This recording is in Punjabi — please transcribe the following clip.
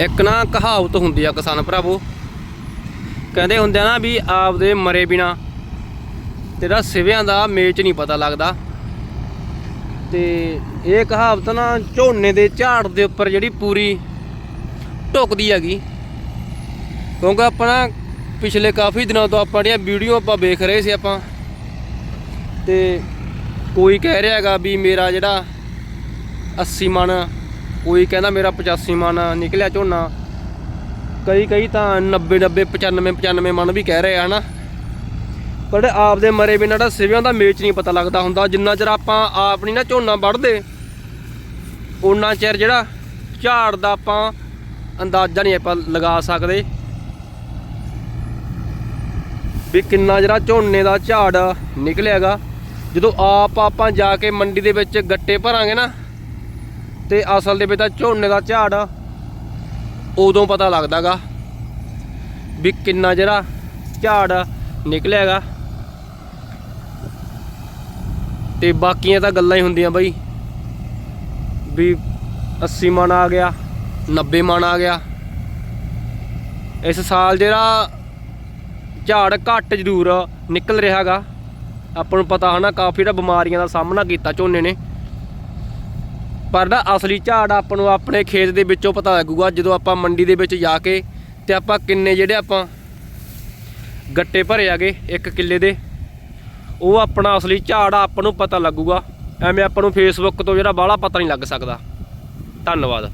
ਇੱਕ ਨਾ ਕਹਾਵਤ ਹੁੰਦੀ ਆ ਕਿਸਾਨ ਭਰਾਵੋ। ਕਹਿੰਦੇ ਹੁੰਦੇ ਆ ਨਾ ਵੀ ਆਪਦੇ ਮਰੇ ਬਿਨਾ ਤੇਰਾ ਸਿਵਿਆਂ ਦਾ ਮੇਚ ਨਹੀਂ ਪਤਾ ਲੱਗਦਾ। ਤੇ ਇਹ ਕਹਾਵਤ ਨਾ ਝੋਨੇ ਦੇ ਝਾੜ ਦੇ ਉੱਪਰ ਜਿਹੜੀ ਪੂਰੀ ਢੁਕਦੀ ਹੈਗੀ। ਕਿਉਂਕਿ ਆਪਾਂ ਨਾ ਪਿਛਲੇ ਕਾਫੀ ਦਿਨਾਂ ਤੋਂ ਆਪਾਂ ਜਿਹੜੀਆਂ ਵੀਡੀਓ ਆਪਾਂ ਵੇਖ ਰਹੇ ਸੀ ਆਪਾਂ, ਤੇ ਕੋਈ ਕਹਿ ਰਿਹਾ ਹੈਗਾ ਵੀ ਮੇਰਾ ਜਿਹੜਾ 80 ਮਣ ਕੋਈ ਕਹਿੰਦਾ ਮੇਰਾ 85 ਮਣ ਨਿਕਲਿਆ ਝੋਨਾ। ਕਈ ਕਈ ਤਾਂ 90 90 95 95 ਮਣ ਵੀ ਕਹਿ ਰਹੇ ਆ, ਹਨਾ? ਪਰ ਆਪ ਦੇ ਮਰੇ ਬਿਨਾਂ ਦਾ ਸਿਵਿਆਂ ਦਾ ਮੇਚ ਨਹੀਂ ਪਤਾ ਲੱਗਦਾ ਹੁੰਦਾ। ਜਿੰਨਾ ਚਿਰ ਆਪਾਂ ਆਪ ਨਹੀਂ ਨਾ ਝੋਨਾ ਵੱਢਦੇ ਉਹਨਾਂ ਚਿਰ ਜਿਹੜਾ ਝਾੜ ਦਾ ਆਪਾਂ ਅੰਦਾਜ਼ਾ ਨਹੀਂ ਆਪਾਂ ਲਗਾ ਸਕਦੇ ਵੀ ਕਿੰਨਾ ਜਿਹੜਾ ਝੋਨੇ ਦਾ ਝਾੜ ਨਿਕਲਿਆਗਾ। ਜਦੋਂ ਆਪ ਆਪਾਂ ਜਾ ਕੇ ਮੰਡੀ ਦੇ ਵਿੱਚ ਗੱਟੇ ਭਰਾਂਗੇ ਨਾ ਤੇ ਅਸਲ ਦੇ ਵਿੱਚ ਤਾਂ ਝੋਨੇ ਦਾ ਝਾੜ ਉਦੋਂ ਪਤਾ ਲੱਗਦਾਗਾ ਵੀ ਕਿੰਨਾ ਜਿਹੜਾ ਝਾੜ ਨਿਕਲਿਆਗਾ। ਤੇ ਬਾਕੀਆਂ ਤਾਂ ਗੱਲਾਂ ਹੀ ਹੁੰਦੀਆਂ ਬਈ, ਵੀ 80 ਮਣ ਆ ਗਿਆ 90 ਮਣ ਆ ਗਿਆ। ਇਸ ਸਾਲ ਜਿਹੜਾ ਝਾੜ ਘੱਟ ਜ਼ਰੂਰ ਨਿਕਲ ਰਿਹਾਗਾ। ਆਪਾਂ ਨੂੰ ਪਤਾ ਹਨਾ, ਕਾਫੀ ਜਿਹੜਾ ਬਿਮਾਰੀਆਂ ਦਾ ਸਾਹਮਣਾ ਕੀਤਾ ਝੋਨੇ ਨੇ। ਪਰ ਨਾ ਅਸਲੀ ਝਾੜ ਆਪਾਂ ਨੂੰ ਆਪਣੇ ਖੇਤ ਦੇ ਵਿੱਚੋਂ ਪਤਾ ਲੱਗੂਗਾ, ਜਦੋਂ ਆਪਾਂ ਮੰਡੀ ਦੇ ਵਿੱਚ ਜਾ ਕੇ ਤੇ ਆਪਾਂ ਕਿੰਨੇ ਜਿਹੜੇ ਆਪਾਂ ਗੱਟੇ ਭਰੇ ਆਗੇ, ਇੱਕ ਕਿੱਲੇ ਦੇ, ਉਹ ਆਪਣਾ ਅਸਲੀ ਝਾੜ ਆਪਾਂ ਨੂੰ ਪਤਾ ਲੱਗੂਗਾ। ਐਵੇਂ ਆਪਾਂ ਨੂੰ ਫੇਸਬੁੱਕ ਤੋਂ ਜਿਹੜਾ ਬਾਹਲਾ ਪਤਾ ਨਹੀਂ ਲੱਗ ਸਕਦਾ। ਧੰਨਵਾਦ।